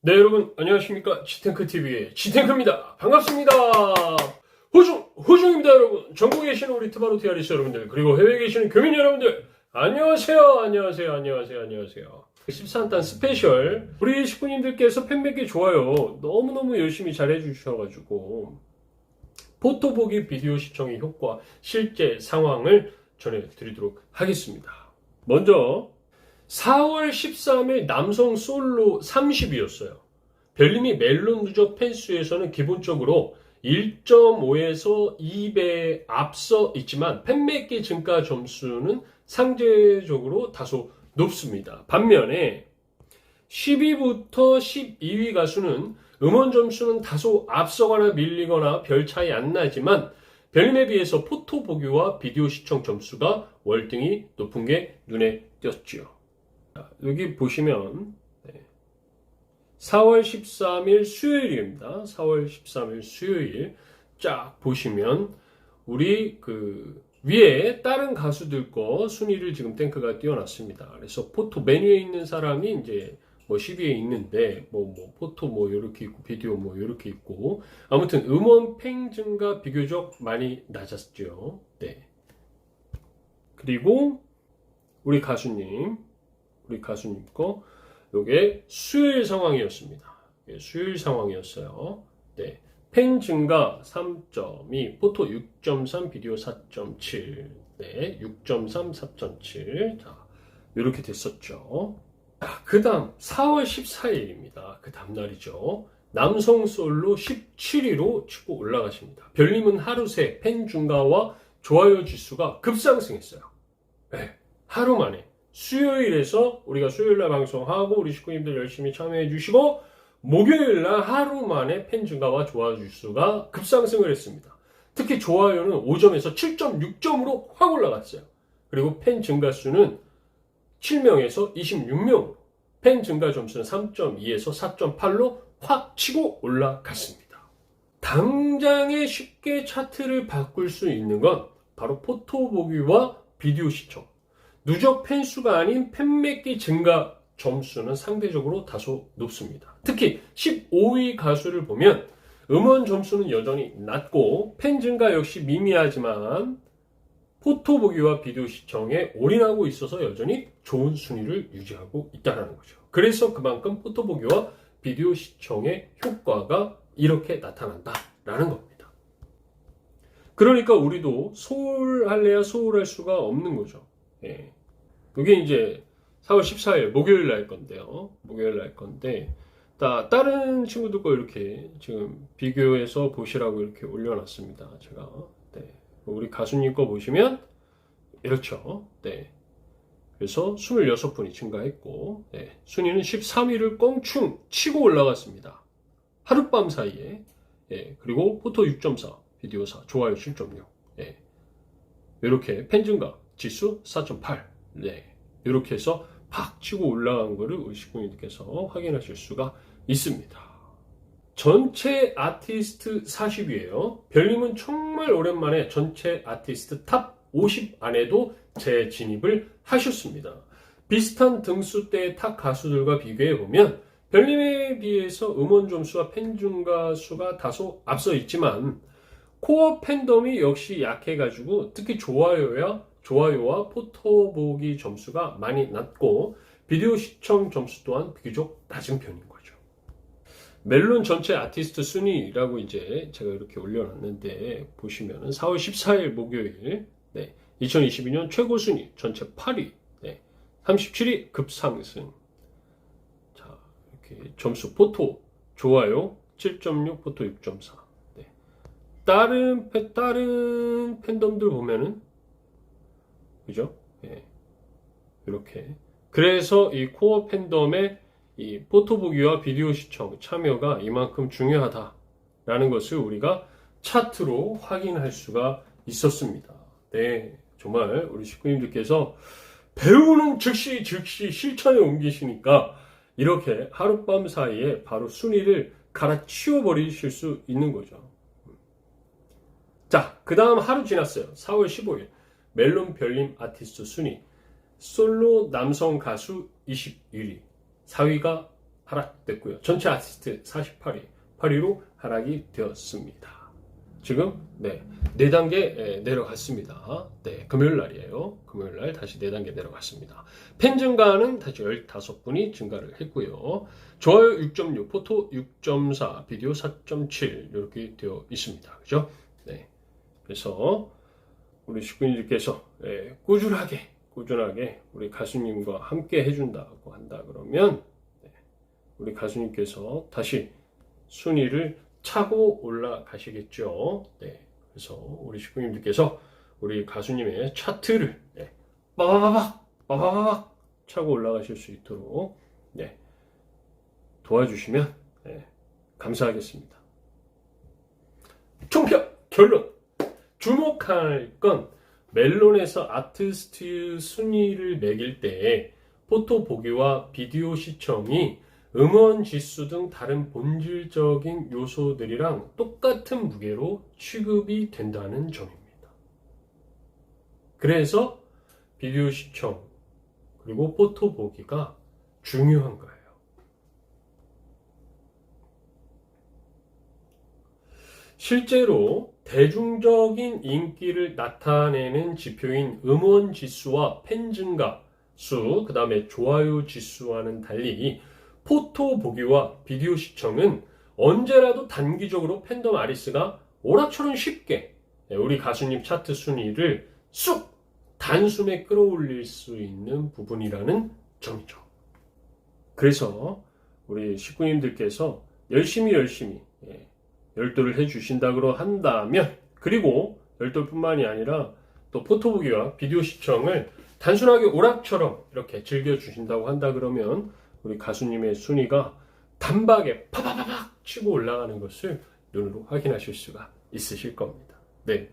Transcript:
네 여러분 안녕하십니까? 지탱크TV의 지탱크입니다. 반갑습니다. 호중 호중입니다 여러분. 전국에 계시는 우리 트바로 티아리스 여러분들 그리고 해외에 계시는 교민 여러분들 안녕하세요 안녕하세요 안녕하세요 안녕하세요. 13단 스페셜 우리 식구님들께서 팬몇개 좋아요. 너무너무 열심히 잘 해주셔가지고 포토 보기 비디오 시청의 효과 실제 상황을 전해드리도록 하겠습니다. 먼저 4월 13일 남성 솔로 30위였어요. 별님이 멜론 누적 팬수에서는 기본적으로 1.5에서 2배 앞서 있지만 팬매기 증가 점수는 상대적으로 다소 높습니다. 반면에 10위부터 12위 가수는 음원 점수는 다소 앞서거나 밀리거나 별 차이 안 나지만 별님에 비해서 포토 보기와 비디오 시청 점수가 월등히 높은 게 눈에 띄었지요. 자, 여기 보시면 네. 4월 13일 수요일입니다. 4월 13일 수요일 쫙 보시면 우리 그 위에 다른 가수들 거 순위를 지금 탱크가 띄워놨습니다. 그래서 포토 메뉴에 있는 사람이 이제 뭐 10위에 있는데 뭐, 뭐 포토 뭐 이렇게 있고 비디오 뭐 이렇게 있고 아무튼 음원 팽 증가 비교적 많이 낮았죠. 네. 그리고 우리 가수님 우리 가수님 거 요게 수요일 상황이었습니다. 예, 수요일 상황이었어요. 네. 팬 증가 3.2, 포토 6.3, 비디오 4.7, 네, 6.3, 4.7. 자, 이렇게 됐었죠. 그 다음 4월 14일입니다. 그 다음 날이죠. 남성 솔로 17위로 치고 올라가십니다. 별님은 하루 새 팬 증가와 좋아요 지수가 급상승했어요. 네, 하루 만에. 수요일에서 우리가 수요일날 방송하고 우리 식구님들 열심히 참여해 주시고 목요일날 하루 만에 팬 증가와 좋아요 지수가 급상승을 했습니다. 특히 좋아요는 5점에서 7.6점으로 확 올라갔어요. 그리고 팬 증가 수는 7명에서 26명으로 팬 증가 점수는 3.2에서 4.8로 확 치고 올라갔습니다. 당장에 쉽게 차트를 바꿀 수 있는 건 바로 포토 보기와 비디오 시청. 누적 팬수가 아닌 팬매기 증가 점수는 상대적으로 다소 높습니다. 특히 15위 가수를 보면 음원 점수는 여전히 낮고 팬 증가 역시 미미하지만 포토 보기와 비디오 시청에 올인하고 있어서 여전히 좋은 순위를 유지하고 있다는 거죠. 그래서 그만큼 포토 보기와 비디오 시청의 효과가 이렇게 나타난다라는 겁니다. 그러니까 우리도 소홀할래야 소홀할 수가 없는 거죠. 예. 이게 이제 4월 14일 목요일 날 건데요. 목요일 날 건데 다 다른 친구들 거 이렇게 지금 비교해서 보시라고 이렇게 올려놨습니다. 제가 네. 우리 가수님 거 보시면 이렇죠. 네. 그래서 26분이 증가했고 네. 순위는 13위를 껑충 치고 올라갔습니다. 하룻밤 사이에 예. 그리고 포토 6.4, 비디오 4, 좋아요 7.6 예. 이렇게 팬 증가 지수 4.8 네. 이렇게 해서 팍 치고 올라간 거를 식구님께서 확인하실 수가 있습니다. 전체 아티스트 40위에요. 별님은 정말 오랜만에 전체 아티스트 탑 50 안에도 재진입을 하셨습니다. 비슷한 등수대의 탑 가수들과 비교해 보면 별님에 비해서 음원 점수와 팬 증가 수가 다소 앞서 있지만 코어 팬덤이 역시 약해가지고 특히 좋아요야 좋아요와 포토 보기 점수가 많이 낮고 비디오 시청 점수 또한 비교적 낮은 편인 거죠. 멜론 전체 아티스트 순위라고 이제 제가 이렇게 올려놨는데 보시면은 4월 14일 목요일 네, 2022년 최고 순위 전체 8위 네, 37위 급상승 자 이렇게 점수 포토 좋아요 7.6 포토 6.4 네. 다른 팬- 다른 팬덤들 보면은 그죠? 예. 이렇게. 그래서 이 코어 팬덤의 이 포토 보기와 비디오 시청 참여가 이만큼 중요하다라는 것을 우리가 차트로 확인할 수가 있었습니다. 네. 정말 우리 식구님들께서 배우는 즉시 즉시 실천에 옮기시니까 이렇게 하룻밤 사이에 바로 순위를 갈아치워 버리실 수 있는 거죠. 자, 그 다음 하루 지났어요. 4월 15일. 멜론 별님 아티스트 순위 솔로 남성 가수 21위 4위가 하락됐고요. 전체 아시스트 48위, 8위로 하락이 되었습니다. 지금 네, 네 단계 예, 내려갔습니다. 네, 금요일 날이에요. 금요일 날 다시 네 단계 내려갔습니다. 팬 증가는 다시 15분이 증가를 했고요. 좋아요 6.6, 포토 6.4, 비디오 4.7 이렇게 되어 있습니다. 그죠? 네. 그래서 우리 식구님들께서 예, 꾸준하게 꾸준하게 우리 가수님과 함께 해준다고 한다 그러면 네, 우리 가수님께서 다시 순위를 차고 올라가시겠죠. 네, 그래서 우리 식구님들께서 우리 가수님의 차트를 네, 빠바바박 빠바바박 차고 올라가실 수 있도록 네, 도와주시면 네, 감사하겠습니다. 총평 결론 주목할 건 멜론에서 아티스트 순위를 매길 때 포토 보기와 비디오 시청이 음원 지수 등 다른 본질적인 요소들이랑 똑같은 무게로 취급이 된다는 점입니다. 그래서 비디오 시청 그리고 포토 보기가 중요한 거예요. 실제로 대중적인 인기를 나타내는 지표인 음원 지수와 팬 증가 수, 그 다음에 좋아요 지수와는 달리 포토 보기와 비디오 시청은 언제라도 단기적으로 팬덤 아리스가 오락처럼 쉽게 우리 가수님 차트 순위를 쑥 단숨에 끌어올릴 수 있는 부분이라는 점이죠. 그래서 우리 식구님들께서 열심히 열심히 예, 열도를 해주신다고 한다면 그리고 열도뿐만이 아니라 또 포토보기와 비디오 시청을 단순하게 오락처럼 이렇게 즐겨주신다고 한다 그러면 우리 가수님의 순위가 단박에 파바바박 치고 올라가는 것을 눈으로 확인하실 수가 있으실 겁니다. 네.